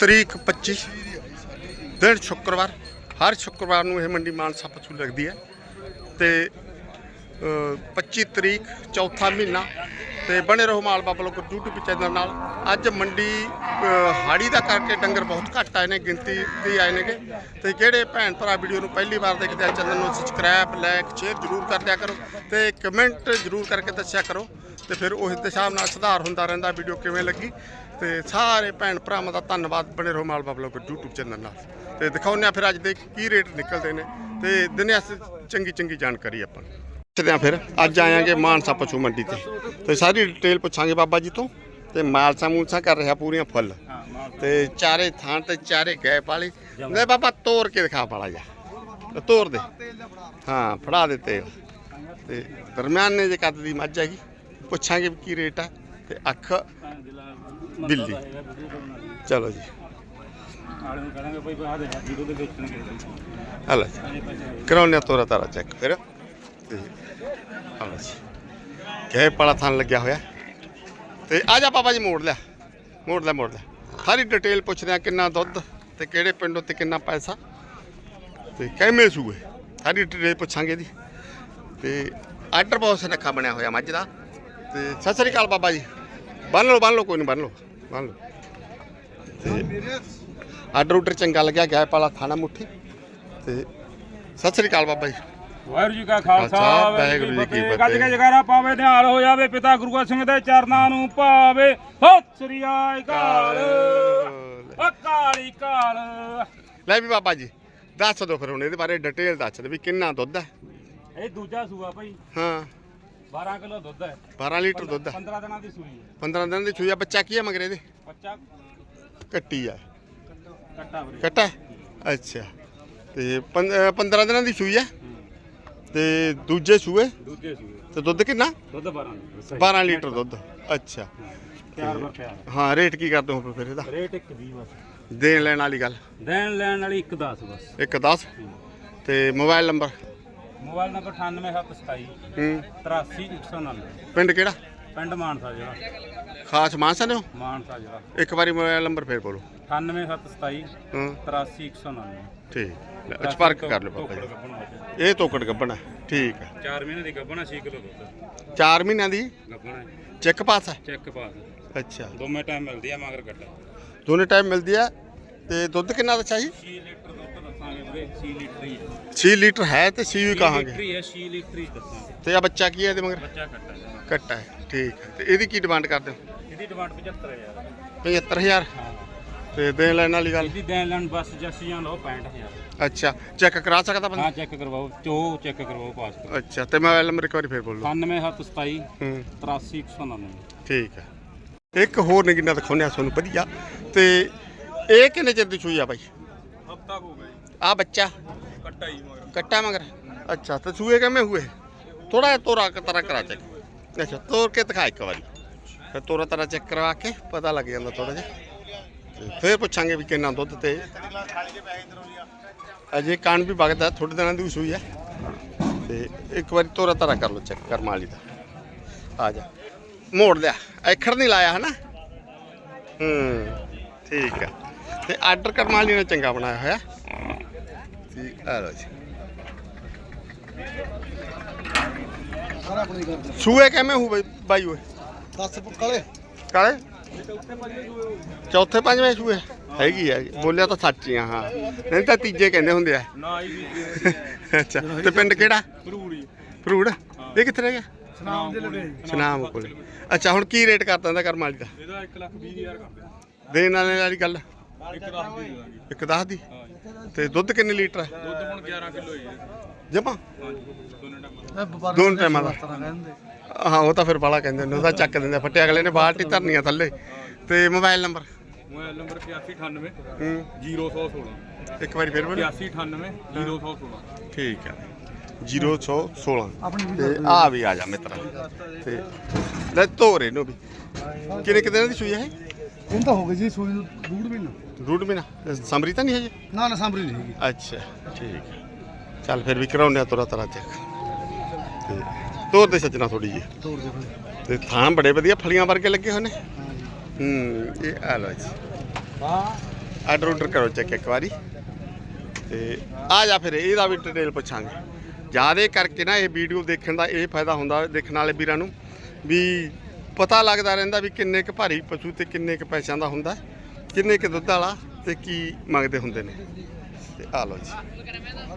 ਤਰੀਕ 25 ਦਿਨ ਸ਼ੁੱਕਰਵਾਰ ਹਰ ਸ਼ੁੱਕਰਵਾਰ ਨੂੰ ਇਹ ਮੰਡੀ ਮਾਨਸਾ ਪਸ਼ੂ ਲੱਗਦੀ ਹੈ। ਤੇ ਅ, 25 ਤਰੀਕ ਚੌਥਾ ਮਹੀਨਾ ਤੇ ਬਣੇ ਰਹੋ ਮਾਲ ਬਾਬਾ ਲੋਕ YouTube ਚੈਨਲ ਨਾਲ। ਅੱਜ ਮੰਡੀ ਹਾੜੀ ਦਾ ਕਰਕੇ ਡੰਗਰ ਬਹੁਤ ਘੱਟ ਆਏ ਨੇ ਗਿਣਤੀ ਦੇ ਆਏ ਨੇਗੇ। ਤੇ ਜਿਹੜੇ ਭੈਣ ਭਰਾ ਵੀਡੀਓ ਨੂੰ ਪਹਿਲੀ ਵਾਰ ਦੇਖਦੇ ਆ ਚੈਨਲ ਨੂੰ ਸਬਸਕ੍ਰਾਈਬ ਲਾਈਕ ਸ਼ੇਅਰ ਜਰੂਰ ਕਰ ਦਿਆ ਕਰੋ ਤੇ ਕਮੈਂਟ ਜਰੂਰ ਕਰਕੇ ਦੱਸਿਆ ਕਰੋ। ਤੇ ਫਿਰ ਉਸ ਦੇ ਹਿਸਾਬ ਨਾਲ ਸੁਧਾਰ ਹੁੰਦਾ ਰਹਿੰਦਾ ਵੀਡੀਓ ਕਿਵੇਂ ਲੱਗੀ। ਤੇ ਸਾਰੇ ਭੈਣ ਭਰਾਵਾਂ ਦਾ ਧੰਨਵਾਦ ਬਣੇ ਰਹੋ ਮਾਲ ਬਾਬਾ ਲੋਕ YouTube ਚੈਨਲ ਨਾਲ। ਤੇ ਦਿਖਾਉਂਦੇ ਆ ਫਿਰ ਅੱਜ ਦੇ ਕੀ ਰੇਟ ਨਿਕਲਦੇ ਨੇ। ਤੇ ਦਿਨੇ ਅਸੀਂ ਚੰਗੀ ਚੰਗੀ ਜਾਣਕਾਰੀ ਆਪਾਂ ਨੂੰ। ਪੁੱਛਦੇ ਆ ਫਿਰ, ਅੱਜ ਆਇਆਂਗੇ ਮਾਨਸਾ ਪਸ਼ੂ ਮੰਡੀ ਤੇ। ਤੇ ਸਾਰੀ ਡਿਟੇਲ ਪੁੱਛਾਂਗੇ ਬਾਬਾ ਜੀ ਤੋਂ। ਤੇ ਮਾਲਸਾ ਮੂਲਸਾ ਕਰ ਰਿਹਾ ਪੂਰੀਆਂ ਫੁੱਲ। ਤੇ ਚਾਰੇ ਥਾਂ ਤੇ ਚਾਰੇ ਗਏ ਪਾਲੀ। ਲੈ ਬਾਬਾ ਤੋੜ ਕੇ ਦਿਖਾ ਪਾਲਾ ਜਾ। ਤੇ ਤੋੜ ਦੇ। ਹਾਂ, ਫੜਾ ਦੇ ਤੇਲ ਤੇ ਦਰਮਿਆਨੇ ਜੇ ਕੱਦ ਦੀ ਮੱਝ ਹੈਗੀ। ਪੁੱਛਾਂਗੇ ਵੀ ਕੀ ਰੇਟ ਆ। ਤੇ ਅੱਖ ਬਿੱਲੀ। ਚਲੋ ਜੀ। ਆਲੇ ਨੂੰ ਕਰਾਉਣੇ ਤੋਰਾ ਤਾਰਾ ਚੈੱਕ ਫਿਰ। ਤੇ ਹਲਾ ਜੀ। ਕਿਹ ਪਾਲਾ ਥਾਨ ਲੱਗਿਆ ਹੋਇਆ। ਤੇ ਆ ਜਾ ਪਾਪਾ ਜੀ, ਮੋੜ ਲਿਆ। ਮੋੜ ਲਿਆ ਮੋੜ ਲਿਆ। ਸਾਰੀ ਡਿਟੇਲ ਪੁੱਛਦੇ ਆ ਕਿੰਨਾ ਦੁੱਧ ਤੇ ਕਿਹੜੇ ਪਿੰਡੋਂ ਤੇ ਕਿੰਨਾ ਪੈਸਾ। ਤੇ ਕਿਵੇਂ ਸੂਏ। ਸਾਰੀ ਡਿਟੇਲ ਪੁੱਛਾਂਗੇ ਜੀ। ਤੇ ਆਰਡਰ ਬਹੁਤ ਸਨੱਖਾ ਬਣਿਆ ਹੋਇਆ ਮੱਝ ਦਾ। ਤੇ ਸਤਿ ਸ੍ਰੀ ਅਕਾਲ ਬਾਬਾ ਜੀ। ਬੰਨ ਲਓ ਬੰਨ ਲਓ ਕੋਈ ਨਹੀਂ ਬੰਨ ਲਓ ਬੰਨ ਲਓ। ਤੇ ਆਰਡਰ ਉਡਰ ਚੰਗਾ ਲੱਗਿਆ ਗਿਆ ਪਾਲਾ ਥਾਣਾ ਮੁੱਠੀ। ਤੇ ਸਤਿ ਸ੍ਰੀ ਅਕਾਲ ਬਾਬਾ ਜੀ। ਵਾਹਿਗੁਰੂ ਜੀ ਕਾ ਖਾਲਸਾ ਵਾਹਿਗੁਰੂ ਜੀ ਕੀ ਗੱਜ ਕੇ ਫਤਿਹ। ਜਗਾਰਾ ਪਾਵੇ ਨਿਹਾਲ ਹੋ ਜਾਵੇ ਪਿਤਾ ਗੁਰੂ ਗੋਬਿੰਦ ਸਿੰਘ ਦੇ ਚਰਨਾਂ ਨੂੰ ਭਾਵੇ। ਸਤਿ ਸ੍ਰੀ ਅਕਾਲ ਓ ਕਾਲੀ। ਕਾਲ ਲੈ ਵੀ ਬਾਬਾ ਜੀ ਦੱਸ ਦਿਓ ਫਿਰ ਹੁਣ ਇਹਦੇ ਬਾਰੇ ਡਿਟੇਲ ਦੱਸ ਦਿਓ ਵੀ ਕਿੰਨਾ ਦੁੱਧ ਹੈ। ਇਹ ਦੂਜਾ ਸੂਆ ਭਾਈ। ਹਾਂ। 12 ਕਿਲੋ ਦੁੱਧ ਹੈ। 12 ਲੀਟਰ ਦੁੱਧ ਹੈ। 15 ਦਿਨਾਂ ਦੀ ਸੂਈ ਹੈ। 15 ਦਿਨ ਦੀ ਛੂਈ ਆ ਬੱਚਾ ਕੀ ਹੈ ਮਗਰ ਇਹਦੇ? ਬੱਚਾ ਕੱਟੀ ਆ। ਕੱਟਾ ਵੀਰੇ। ਕੱਟਾ? ਅੱਛਾ। ਤੇ 15 ਦਿਨਾਂ ਦੀ ਛੂਈ ਆ? ਤੇ ਦੂਜੇ ਸੂਏ? ਦੂਜੇ ਸੂਏ। ਤੇ ਦੁੱਧ ਕਿੰਨਾ? ਦੁੱਧ 12 ਲੀਟਰ। 12 ਲੀਟਰ ਦੁੱਧ। ਅੱਛਾ। ਹਾਂ। ਰੇਟ ਕੀ ਕਰਦੇ ਹੋ ਫਿਰ ਇਹਦਾ? ਰੇਟ ਇੱਕ 20 ਬਸ। ਦੇਣ ਲੈਣ ਵਾਲੀ ਗੱਲ। ਦੇਣ ਲੈਣ ਵਾਲੀ ਇੱਕ 10 ਬਸ। ਇੱਕ 10 ਤੇ ਮੋਬਾਈਲ ਨੰਬਰ? ਮੋਬਾਈਲ ਨੰਬਰ 98727 ਹੂੰ। 83199 ਪਿੰਡ ਕਿਹੜਾ? ਪਿੰਡ ਮਾਨਸਾ ਜਿਹੜਾ ਖਾਸ ਮਾਨਸਾ ਨੇ ਹੋ? ਮਾਨਸਾ ਜਿਹੜਾ ਇੱਕ ਵਾਰੀ ਮੋਬਾਈਲ ਨੰਬਰ ਫੇਰ ਬੋਲੋ। 98727 ਹਾਂ। 83199 ਠੀਕ। ਲੈ, ਸੰਪਰਕ ਕਰ ਲਓ ਬਾਬਾ ਜੀ। ਇਹ ਤੋਕੜ ਗੱਬਣਾ ਠੀਕ ਹੈ 4 ਮਹੀਨੇ ਦੀ ਗੱਭਣਾ 6 ਕਿਲੋ ਦੁੱਧ। 4 ਮਹੀਨਿਆਂ ਦੀ? ਗੱਭਣਾ ਚੈੱਕ ਪਾਸ ਹੈ ਚੈੱਕ ਪਾਸ ਅੱਛਾ। ਦੋਵੇਂ ਟਾਈਮ ਮਿਲਦੀ ਆ ਮਗਰ ਗੱਡਾ ਦੋਨੇ ਟਾਈਮ ਮਿਲਦੀ ਹੈ ਤੇ ਦੁੱਧ ਕਿੰਨਾ ਦਾ ਚਾਹੀ? 6 ਲੀਟਰ। ਵੀਰੇ 6 ਲੀਟਰ ਹੀ ਹੈ। 6 ਲੀਟਰ ਹੈ ਤੇ 6 ਵੀ 6 ਕਹਾਂਗੇ। ਲੀਟਰ ਹੀ ਹੈ 6 ਲੀਟਰ ਹੀ ਦੱਸਾਂਗੇ। ਤੇ ਆ ਬੱਚਾ ਕੀ ਹੈ ਇਹਦੇ ਮਗਰ? ਬੱਚਾ ਕੱਟਾ ਜੀ ਕੱਟਾ ਹੈ ਠੀਕ ਹੈ। ਤੇ ਇਹਦੀ ਕੀ ਡਿਮਾਂਡ ਕਰਦੇ ਹੋ? ਇਹਦੀ ਡਿਮਾਂਡ 75000 75000 ਹਾਂ। ਤੇ ਦੇਣ ਲੈਣ ਵਾਲੀ ਗੱਲ? ਇਹਦੀ ਦੇਣ ਲੈਣ ਬਸ ਜੱਸੀਆਂ ਲਓ 65000 ਅੱਛਾ ਚੈੱਕ ਕਰਾ ਸਕਦਾ ਬੰਦਾ? ਹਾਂ ਚੈੱਕ ਕਰਵਾਓ ਚੋ ਚੈੱਕ ਕਰਵਾਓ ਪਾਸਪੋਰਟ ਅੱਛਾ ਤੇ ਮੋਬਾਈਲ ਨੰਬਰ ਇੱਕ ਵਾਰੀ ਫੇਰ ਬੋਲੋ। 98727 ਹੂੰ। 83199 ਠੀਕ ਹੈ। ਇੱਕ ਹੋਰ ਨਗੀਨਾ ਦਿਖਾਉਂਦੇ ਆ ਤੁਹਾਨੂੰ ਵਧੀਆ। ਤੇ ਇਹ ਕਿੰਨੇ ਚਿਰ ਦੀ ਸੂਈ ਆ ਬਾਈ? ਹਫਤਾ ਹੋ ਗਿਆ ਜੀ। ਆ ਬੱਚਾ। ਕੱਟਾ ਹੀ ਮਗਰ। ਕੱਟਾ ਮਗਰ। ਅੱਛਾ ਤੇ ਸੂਏ ਕਿਵੇਂ ਹੋਏ? ਥੋੜਾ ਜਿਹਾ ਤੋਰਾ ਤਰਾ ਕਰਾ ਚੈੱਕ। ਅੱਛਾ ਤੋਰ ਕੇ ਦਿਖਾ ਇੱਕ ਵਾਰੀ। ਫਿਰ ਤੋਰਾ ਤਰਾ ਚੈੱਕ ਕਰਵਾ ਕੇ ਪਤਾ ਲੱਗ ਜਾਂਦਾ ਥੋੜਾ ਜਿਹਾ। ਤੇ ਫਿਰ ਪੁੱਛਾਂਗੇ ਵੀ ਕਿੰਨਾ ਦੁੱਧ ਤੇ। ਅਜੇ ਕਾਨ ਵੀ ਵਗਦਾ ਥੋੜੇ ਦਿਨਾਂ ਦੀ ਸੂਈ ਹੈ ਤੇ ਇੱਕ ਵਾਰੀ ਤੋਰਾ ਤਰਾ ਕਰ ਲਓ ਚੈੱਕ ਕਰਮ ਵਾਲੀ ਦਾ। ਆ ਜਾ। ਮੋੜ ਲਿਆ। ਐਖੜ ਨਹੀਂ ਲਾਇਆ ਹਨਾ? ਹੂੰ ਠੀਕ ਹੈ ਤੇ ਆਰਡਰ ਕਰਮ ਵਾਲੀ ਨੇ ਚੰਗਾ ਬਣਾਇਆ ਹੋਇਆ। ਠੀਕ ਆ ਲਓ ਜੀ। ਸੂਏ ਕਿਵੇਂ ਹੋ ਬਈ ਬਾਈ ਓਏ? 10 ਕਾਲੇ? ਕਾਲੇ? ਚੌਥੇ ਪੰਜਵੇਂ ਸੂਏ? ਹੈਗੀ ਆ ਜੀ। ਬੋਲਿਆ ਤਾਂ ਸੱਚ ਹੀ ਆ ਹਾਂ। ਨਹੀਂ ਤਾਂ ਤੀਜੇ ਕਹਿੰਦੇ ਹੁੰਦੇ ਆ। ਨਾ ਅੱਛਾ ਤੇ ਪਿੰਡ ਕਿਹੜਾ? ਫਰੂੜ ਇਹ ਕਿੱਥੇ ਰਹਿ ਗਿਆ? ਸੁਨਾਮ ਦੇ ਲਵੇ ਸੁਨਾਮ ਕੋਲੇ। ਅੱਛਾ ਹੁਣ ਕੀ ਰੇਟ ਕਰਦਾ ਇਹਦਾ ਕਰਮ ਵਾਲੀ ਦਾ? ਇਹਦਾ 1 ਲੱਖ 20 ਹਜ਼ਾਰ ਕਰਦੇ ਦੇਣ ਵਾਲੇ ਵਾਲੀ ਗੱਲ? ਇੱਕ ਦੱਸ ਦੇ ਦਾਂਗੇ। ਇੱਕ ਦਸ ਦੀ? ਤੇ ਦੁੱਧ ਕਿੰਨੇ ਲੀਟਰ ਹੈ? ਦੁੱਧ ਹੁਣ 11 ਕਿਲੋ ਹੀ ਹੈ ਜਮਾ? ਦੋਨੇ ਟਾਈਮ ਵਪਾਰ ਦੋਨ ਟਾਈਮਾਂ ਦਾ। ਕਹਿੰਦੇ ਹਾਂ ਉਹ ਤਾਂ ਫਿਰ ਬਾਲਾ ਕਹਿੰਦੇ ਨੇ ਉਹਦਾ ਚੱਕ ਦਿੰਦੇ ਫੱਟੇ। ਅਗਲੇ ਨੇ ਬਾਲਟੀ ਧਰਨੀਆਂ ਥੱਲੇ। ਤੇ ਮੋਬਾਈਲ ਨੰਬਰ? ਮੋਬਾਈਲ ਨੰਬਰ 8198 ਹੂੰ। 0116 ਇੱਕ ਵਾਰੀ ਫਿਰ ਬੋਲ। 8198 0116 ਠੀਕ ਹੈ। 0616 ਆਪਣੀ ਵੀ ਤੇ ਆ ਵੀ ਆ ਜਾ ਮਿੱਤਰਾ। ਤੇ ਲੈ ਤੋਰੇ ਨੂੰ ਵੀ। ਕਿੰਨੇ ਕਿੰਨੇ ਦਿਨਾਂ ਦੀ ਸੂਈ ਹੈ ਇਹ? ਤਾਂ ਹੋ ਗਈ ਜੀ ਸੂਈ ਨੂੰ ਡੂੜ ਮਹੀਨਾ। ਰੂਟ ਮਹੀਨਾ? ਸਮਰੀ ਤਾਂ ਨਹੀਂ ਹੈ ਜੀ ਨਾ ਨਾ ਸਾਂਭਰੀ ਨਹੀਂ ਹੈਗੀ। ਅੱਛਾ ਠੀਕ ਹੈ। ਚੱਲ ਫਿਰ ਵੀ ਕਰਾਉਂਦੇ ਆ ਤੋਰਾ ਤਰਾ ਚੈੱਕ ਤੇ ਤੋਰ ਦੇ ਸੱਜਣਾ ਥੋੜੀ ਜੀ ਤੋੜ ਦੇ ਫਿਰ। ਤੇ ਥਾਂ ਬੜੇ ਵਧੀਆ ਫਲੀਆਂ ਵਰਗੇ ਲੱਗੇ ਹੋਏ ਨੇ। ਹਾਂ ਜੀ। ਹੂੰ ਇਹ ਆ ਲਓ ਜੀ। ਵਾਹ ਆਰਡਰ ਆਰਡਰ ਕਰੋ ਚੈੱਕ ਇੱਕ ਵਾਰੀ। ਤੇ ਆ ਜਾ ਫਿਰ ਇਹਦਾ ਵੀ ਡਿਟੇਲ ਪੁੱਛਾਂਗੇ। ਜਿਆਦੇ ਕਰਕੇ ਨਾ ਇਹ ਵੀਡੀਓ ਦੇਖਣ ਦਾ ਇਹ ਫਾਇਦਾ ਹੁੰਦਾ ਦੇਖਣ ਵਾਲੇ ਵੀਰਾਂ ਨੂੰ ਵੀ ਪਤਾ ਲੱਗਦਾ ਰਹਿੰਦਾ ਵੀ ਕਿੰਨੇ ਕੁ ਭਾਰੀ ਪਸ਼ੂ ਤੇ ਕਿੰਨੇ ਕੁ ਪੈਸਿਆਂ ਦਾ ਹੁੰਦਾ ਕਿੰਨੇ ਕੁ ਦੁੱਧ ਵਾਲਾ ਤੇ ਕੀ ਮੰਗਦੇ ਹੁੰਦੇ ਨੇ। ਤੇ ਆ ਲਓ ਜੀ।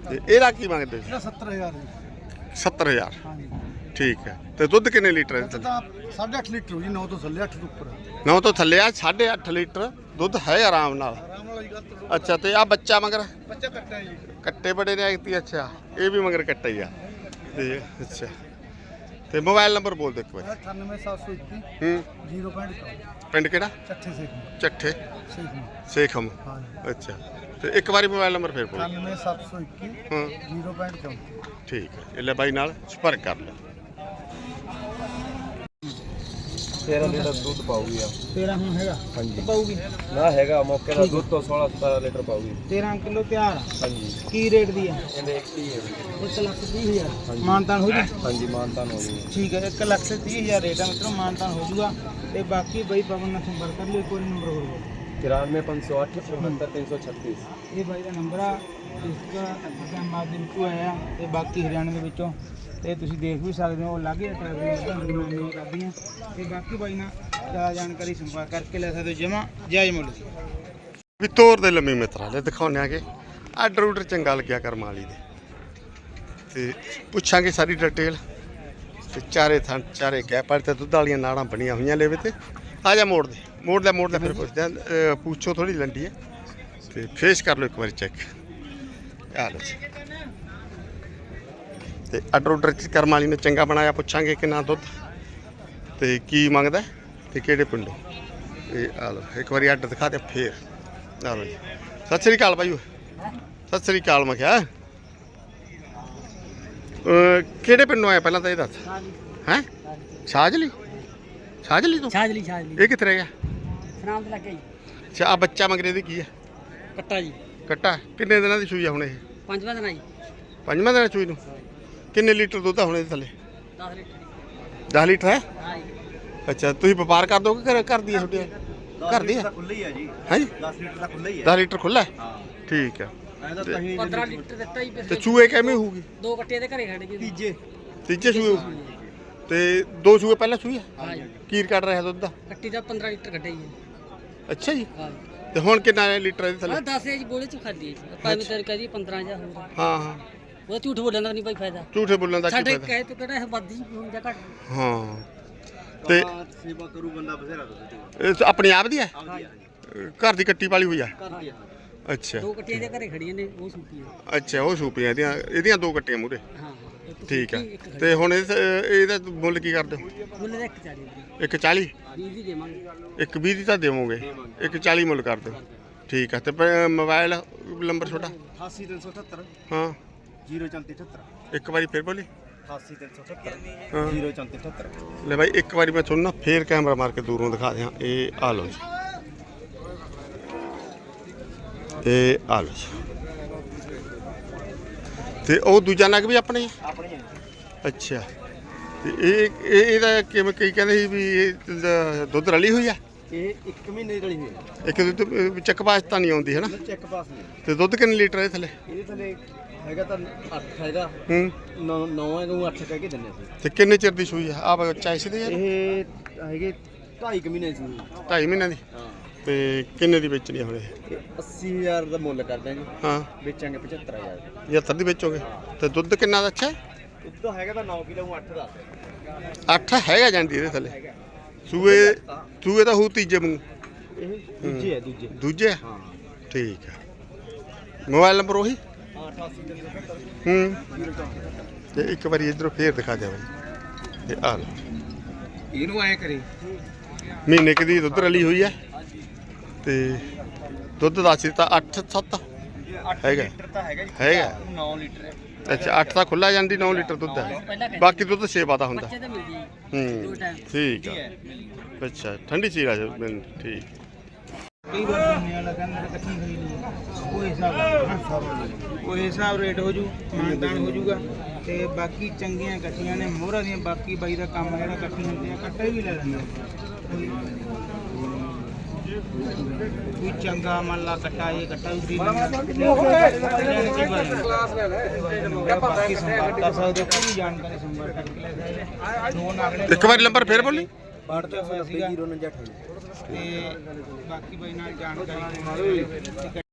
ਤੇ ਇਹਦਾ ਕੀ ਮੰਗਦੇ ਜੀ? ਇਹਦਾ 70000 ਜੀ। 70000 ਹਾਂਜੀ। ਠੀਕ ਹੈ। ਤੇ ਦੁੱਧ ਕਿੰਨੇ ਲੀਟਰ ਹੈ ਇਹ ਤਾਂ 8.5 ਲੀਟਰ ਹੋ ਜੀ 9 ਤੋਂ ਥੱਲੇ 8 ਤੋਂ ਉੱਪਰ। 9 ਤੋਂ ਥੱਲੇ ਆ 8.5 ਲੀਟਰ ਦੁੱਧ ਹੈ ਆਰਾਮ ਨਾਲ। ਆਰਾਮ ਨਾਲ ਜੀ ਗੱਲ ਤੋਂ ਅੱਛਾ ਤੇ ਆ ਬੱਚਾ ਮਗਰ? ਬੱਚਾ ਕੱਟਿਆ ਜੀ। ਕੱਟੇ ਬੜੇ ਨੇ ਐਕਤੀ ਅੱਛਾ। ਇਹ ਵੀ ਮਗਰ ਕੱਟਾ ਹੀ ਆ। ਤੇ ਅੱਛਾ। ਤੇ ਮੋਬਾਈਲ ਨੰਬਰ ਬੋਲ ਦੇ ਇੱਕ ਵਾਰੀ। 98721 ਹੂੰ। 0.4 ਪਿੰਡ ਕਿਹੜਾ? ਚੱਠੇ ਸੇਖ ਚੱਠੇ। ਸੇਖ ਸੇਖਮ। ਹਾਂਜੀ। ਅੱਛਾ। ਤੇ ਇੱਕ ਵਾਰੀ ਮੋਬਾਈਲ ਨੰਬਰ ਫੇਰ ਬੋਲ। 97721 ਹਾਂ। 0.4 ਠੀਕ ਹੈ। ਇਹ ਲੈ ਬਾਈ ਨਾਲ ਸੰਪਰਕ ਕਰ ਲੈ। 13 ਲੀਟਰ ਦੁੱਧ ਪਾਉਗੀ ਆ। ਤੇਰਾ ਹੁਣ ਹੈਗਾ? ਹਾਂਜੀ। ਪਾਉਗੀ ਨਾ ਹੈਗਾ ਮੌਕੇ ਦਾ ਦੁੱਧ ਤੋਂ 16 17 ਲੀਟਰ ਪਾਉਗੀ 13 ਕਿਲੋ ਤਿਆਰ ਆ। ਹਾਂਜੀ। ਕੀ ਰੇਟ ਦੀ ਆ? ਇਹਦੇ 1 ਹੀ ਹੈ 1 ਲੱਖ 30 ਹਜ਼ਾਰ। ਮਾਨਤਾਨ ਹੋ ਜੀ? ਹਾਂਜੀ ਮਾਨਤਾਨ ਹੋ ਗਈ ਠੀਕ ਹੈ 1 ਲੱਖ ਤੇ 30 ਹਜ਼ਾਰ ਰੇਟ ਆ ਮਿੱਤਰੋ ਮਾਨਤਾਨ ਹੋ ਜੂਗਾ। ਤੇ ਬਾਕੀ ਬਈ ਪਵਨ ਨਾਲ ਸੰਪਰਕ ਕਰ ਲਿਓ ਕੋਈ ਨੰਬਰ ਹੋਰ ਬੋਲੋ। 94508 79336 ਇਹ ਬਾਈ ਦਾ ਨੰਬਰ ਆ ਇਸ ਦਾ ਇਸਲਾਮਾਬਾਦ ਦੇ ਵਿੱਚੋਂ ਆਇਆ ਤੇ ਬਾਕੀ ਹਰਿਆਣੇ ਦੇ ਵਿੱਚੋਂ ਤੇ ਤੁਸੀਂ ਦੇਖ ਵੀ ਸਕਦੇ ਹੋ ਲਾਗੇ ਟਰੈਵਲਿੰਗ ਤੁਹਾਨੂੰ ਕਰਦੀਆਂ ਤੇ ਬਾਕੀ ਬਾਈ ਨਾਲ ਜ਼ਿਆਦਾ ਜਾਣਕਾਰੀ ਸੰਪਰਕ ਕਰਕੇ ਲੈ ਸਕਦੇ ਹੋ, ਜਮਾ ਜਾਇਜ਼ ਮੁੱਲ ਦੀ ਵੀ ਤੋਰ ਦੇ ਲੰਮੀ ਮਿੱਤਰਾਂ ਲੈ ਦਿਖਾਉਂਦੇ ਆਗੇ ਆਰਡਰ ਆਰਡਰ ਚੰਗਾ ਲੱਗਿਆ ਕਰਮਾਲੀ ਦੇ। ਤੇ ਪੁੱਛਾਂਗੇ ਸਾਰੀ ਡਿਟੇਲ ਤੇ ਚਾਰੇ ਥਾਂ, ਚਾਰੇ ਗੈਪ ਤੇ ਦੁੱਧ ਵਾਲੀਆਂ ਨਾੜਾਂ ਬਣੀਆਂ ਹੋਈਆਂ ਲੇਵੇ ਤੇ। ਆ ਜਾ ਮੋੜ ਦੇ, ਮੋੜ ਲੈ ਮੋੜ ਲੈ, ਫਿਰ ਪੁੱਛਦੇ ਆਂ ਪੁੱਛੋ ਥੋੜੀ ਲੰਡੀ ਹੈ। ਤੇ ਫੇਸ ਕਰ ਲਓ ਇੱਕ ਵਾਰੀ ਚੈੱਕ ਆ ਲਓ ਤੇ ਆਰਡਰ ਆਰਡਰ ਕਰਮ ਵਾਲੀ ਨੇ ਚੰਗਾ ਬਣਾਇਆ ਪੁੱਛਾਂਗੇ ਕਿੰਨਾ ਦੁੱਧ। ਤੇ ਕੀ ਮੰਗਦਾ? ਤੇ ਕਿਹੜੇ ਪਿੰਡੋਂ? ਇਹ ਆ ਲਓ ਇੱਕ ਵਾਰੀ ਆਰਡਰ ਦਿਖਾ ਦੇ ਫੇਰ। ਆ ਜੀ। ਸਤਿ ਸ੍ਰੀ ਅਕਾਲ ਬਾਈ ਸਤਿ ਸ੍ਰੀ ਅਕਾਲ ਮੈਂ ਕਿਹਾ। ਕਿਹੜੇ ਪਿੰਡੋਂ ਆਇਆ ਪਹਿਲਾਂ ਤਾਂ ਇਹ ਦੱਸ। ਹੈ? ਸ਼ਾਜਲੀ ਸ਼ਾਜਲੀ ਤੋਂ? ਛਾਜਲੀ ਛਾਜਲੀ ਇਹ ਕਿੱਥੇ ਰਹਿ ਗਿਆ? ਸਨਾਮ ਤੇ ਲੱਗੇ ਜੀ। ਅੱਛਾ ਆ ਬੱਚਾ ਮਗਰੇ ਦੀ ਕੀ ਹੈ? ਕੱਟਾ ਜੀ। ਕੱਟਾ। ਕਿੰਨੇ ਦਿਨਾਂ ਦੀ ਸੂਈ ਆ ਹੁਣ ਇਹ? ਪੰਜਵਾਂ ਦਿਨ ਆ ਜੀ। ਪੰਜਵਾਂ ਦਿਨ ਸੂਈ ਨੂੰ? ਕਿੰਨੇ ਲੀਟਰ ਦੁੱਧ ਆ ਹੁਣ ਇਹਦੇ ਥੱਲੇ? 10 ਲੀਟਰ 10 ਲੀਟਰ ਹੈ? ਹਾਂ ਜੀ। ਅੱਛਾ ਤੁਸੀਂ ਵਪਾਰ ਕਰ ਦੋਗੇ ਘਰ ਘਰ ਦੀ ਹੈ ਤੁਹਾਡੀ ਘਰ ਦੀ ਹੈ ਖੁੱਲੀ ਆ ਜੀ। ਹੈ 10 ਲੀਟਰ ਦਾ ਖੁੱਲਾ ਹੀ 10 ਲੀਟਰ ਖੁੱਲਾ ਹੈ? ਹਾਂ। ਠੀਕ ਹੈ। ਤਾਂ 15 ਲੀਟਰ ਦਿੱਤਾ ਜੀ ਤੇ ਪਿਛਲੇ ਚੂਹੇ ਕਿਵੇਂ ਹੋਊਗੀ? ਦੋ ਕੱਟੇ ਦੇ ਘਰੇ ਖੜੇ ਜੀ। ਤੀਜੇ। ਤੀਜੇ ਹੋਊ। ਤੇ ਦੋ ਸੂਏ ਪਹਿਲਾਂ ਆ? ਹਾਂ ਜੀ ਕੀਰ ਕੱਢ ਰਿਹਾ ਦੁੱਧ ਦਾ? ਕੱਟੀ ਦਾ 15 ਲੀਟਰ ਕੱਢਿਆ ਜੀ। ਅੱਛਾ ਜੀ। ਹਾਂ ਜੀ। ਤੇ ਹੁਣ ਕਿੰਨਾ ਲੀਟਰ ਇਹਦੇ ਹਾਂ ਥੱਲੇ 10 ਹੈ ਜੀ ਬੋਲੇ ਚ ਖਾਲੀ ਹੈ ਜੀ। ਆਪਾਂ ਵੀ ਤੇਰੇ ਕਹਦੀ 15 ਜਾਂ ਹਾਂ ਹਾਂ। ਉਹ ਝੂਠ ਬੋਲਣ ਦਾ ਨਹੀਂ ਭਾਈ ਫਾਇਦਾ। ਝੂਠੇ ਬੋਲਣ ਦਾ ਕੀ ਸਾਡੇ ਫਾਇਦਾ? ਕਹੇ ਤੋਂ ਕਿਹੜਾ ਇਹ ਵੱਧ ਹੁਣ ਜਾਂ ਘੱਟ। ਹਾਂ। ਤੇ ਸੇਵਾ ਕਰੂ ਬੰਦਾ ਬਥੇਰਾ ਦੁੱਧ ਇਹ ਤਾਂ ਆਪਣੀ ਆਪ ਦੀ ਹੈ? ਹਾਂ। ਅਹ ਘਰ ਦੀ ਕੱਟੀ ਵਾਲੀ ਹੋਈ ਆ? ਕਰਦੀ ਆ ਅੱਛਾ। ਦੋ ਕੱਟੀਆਂ ਦੇ ਘਰੇ ਖੜੀਆਂ ਨੇ ਉਹ ਸੁੱਕੀ ਹੈ ਅੱਛਾ ਉਹ ਸੂਪੀਆਂ ਇਹਦੀਆਂ ਇਹਦੀਆਂ ਦੋ ਕੱਟੀਆਂ ਮੂਰੇ ਹਾਂ ਹਾਂ। ਇੱਕ ਠੀਕ ਸੁੱਕੀ, ਹੈ ਇੱਕ ਖੜੀ। ਤੇ ਹੁਣ ਇਹ ਇਹਦਾ ਮੁੱਲ ਕੀ ਕਰਦੇ ਹੋ? ਮੁੱਲ ਦਾ ਇੱਕ ਚਾਲੀ ਜੀ ਇੱਕ 40 ਵੀਹ ਦੀ ਦੇਵਾਂਗੇ। ਇੱਕ 20 ਦੀ ਤਾਂ ਦੇਵੋਗੇ। ਇੱਕ 40 ਮੁੱਲ ਕਰ ਦਿਓ ਠੀਕ ਹੈ ਤੇ ਪ- ਮੋਬਾਈਲ ਨੰਬਰ ਛੋਟਾ? 88378 ਹਾਂ। 03478 ਇੱਕ ਵਾਰੀ ਫਿਰ ਬੋਲੀ। 88378 ਹਾਂ। 03478 ਲੈ ਭਾਈ ਇੱਕ ਵਾਰੀ ਮੈਂ ਤੁਹਾਨੂੰ ਨਾ ਫੇਰ ਕੈਮਰਾ ਮਾਰ ਕੇ ਦੂਰੋਂ ਦਿਖਾ ਦਿਆਂ। ਇਹ ਆ ਲਓ ਜੀ। ਇਹ ਆ ਲਓ ਜੀ। ਤੇ ਉਹ ਦੂਜਾ ਨਗ ਵੀ ਆਪਣੇ? ਆਪਣੀ ਅੱਛਾ। ਤੇ ਇਹ ਇਹ ਇਹਦਾ ਕਿਵੇਂ ਕਈ ਕਹਿੰਦੇ ਸੀ ਵੀ ਇਹ ਦੁੱਧ ਰਲੀ ਹੋਈ ਆ? ਇਹ 1 ਮਹੀਨੇ ਦੀ ਰਲੀ ਹੋਈ ਇੱਕ ਦੁੱਧ ਚੱਕ ਪਾਸ ਤਾਂ ਨਹੀਂ ਆਉਂਦੀ ਹੈ ਨਾ? ਚੈੱਕ ਪਾਸ ਨਹੀਂ। ਤੇ ਦੁੱਧ ਕਿੰਨੇ ਲੀਟਰ ਹੈ ਥੱਲੇ? ਇਹਦੇ ਥੱਲੇ ਹੈਗਾ ਤਾਂ 8 ਹੈਗਾ। ਹੂੰ। 9 9 ਹੈ ਨੂੰ 8 ਕਹਿ ਕੇ ਦਿੰਦੇ ਅਸੀਂ। ਤੇ ਕਿੰਨੇ ਚਿਰ ਦੀ ਸੂਈ ਆ? ਆ ਬੱਚਾ ਇਸ ਦੇ ਯਾਰ ਇਹ ਹੈਗੇ 2.5 ਮਹੀਨੇ ਸੀ ਢਾਈ ਮਹੀਨਿਆਂ ਦੀ? ਹਾਂ। ਤੇ ਕਿੰਨੇ ਦੀ ਵੇਚਣੀ ਆ ਹੁਣ ਇਹ? ਇਹ 80000 ਦਾ ਮੁੱਲ ਕਰਦੇ ਜੀ ਹਾਂ। ਵੇਚਾਂਗੇ 75000 75 ਦੀ ਵੇਚੋਗੇ? ਤੇ ਦੁੱਧ ਕਿੰਨਾ ਦਾ ਅੱਛਾ? ਉੱਦੋਂ ਹੈਗਾ ਤਾਂ 9 ਕਿਲੋ 8 ਦਾ। 8 ਹੈਗਾ ਜਾਂਦੀ ਇਹਦੇ ਥੱਲੇ? ਸੂਏ ਸੂਏ ਤਾਂ ਹੂ ਤੀਜੇ ਮੂੰਹ ਇਹ ਦੂਜੇ ਹੈ ਦੂਜੇ। ਦੂਜੇ ਆ? ਹਾਂ। ਠੀਕ ਹੈ ਮੋਬਾਈਲ ਨੰਬਰ ਉਹੀ? ਹਾਂ। 88 ਹੂੰ ਤੇ ਇੱਕ ਵਾਰੀ ਇਧਰੋਂ ਫੇਰ ਦਿਖਾ ਦੇ ਬਾਈ ਤੇ ਆ ਲਓ। ਇਹਨੂੰ ਐ ਕਰੇ। ਮਹੀਨੇ ਕੁ ਦੀ ਦੁੱਧ ਰਲੀ ਹੋਈ ਹੈ। ਤੇ ਦੁੱਧ ਦੱਸ ਦਿੱਤਾ 8 7 ਹੈਗਾ। ਲੀਟਰ ਤਾਂ ਹੈਗਾ ਜੀ। ਹੈਗਾ। 9 ਲੀਟਰ ਹੈ। ਅੱਛਾ 8 ਤਾਂ ਖੁੱਲਾ ਜਾਂਦੀ 9 ਲੀਟਰ ਦੁੱਧ ਹੈ। ਬਾਕੀ ਦੁੱਧ ਸੇਵਾ ਦਾ ਹੁੰਦਾ। ਤਾਂ ਜੀ ਦੋ ਹੂੰ ਠੀਕ ਆ। ਅੱਛਾ ਠੰਡੀ ਚੀਜ਼ ਆ ਜੋ ਠੀਕ। ਕਈ ਵਾਰ ਸੁਣਨੇ ਵਾਲਾ ਕਹਿੰਦਾ ਇਕੱਠੀ ਖਰੀਦੀ ਹੈ। ਉਹ ਹਿਸਾਬ ਉਹ ਹਿਸਾਬ ਰੇਟ ਹੋ ਜੂ, ਮਾਨਦਾਨ ਹੋ ਜੂਗਾ ਤੇ ਬਾਕੀ ਚੰਗੀਆਂ ਇਕੱਠੀਆਂ ਨੇ, ਮੋਹਰਾਂ ਦੀਆਂ ਬਾਕੀ ਬਾਈ ਦਾ ਕੰਮ ਜਿਹੜਾ ਇਕੱਠੀ ਹੁੰਦੀ ਆ ਕੱਟੇ ਵੀ ਲੈ ਲੈਂਦੇ ਆ। ਕੋਈ ਚੰਗਾ ਮੰਨ ਲਾ ਕੱਟਾ ਇਹ ਕੱਟਾ ਵੀ ਖਰੀਦ ਲੈਣਾ ਬਾਕੀ ਸੰਪਰਕ ਕਰ ਸਕਦੇ ਹੋ, ਕੋਈ ਵੀ ਜਾਣਕਾਰੀ ਸੰਪਰਕ ਕਰਕੇ ਲੈ ਸਕਦੇ ਹੋ। ਦੋ ਨਾਗਲੇ ਇੱਕ ਵਾਰੀ ਨੰਬਰ ਫੇਰ ਬੋਲੀ ਬਾੜਤੇ ਹੋਇਆ ਸੀਗਾ। ਤੇ ਬਾਕੀ ਬਾਈ ਨਾਲ ਜਾਣਕਾਰੀ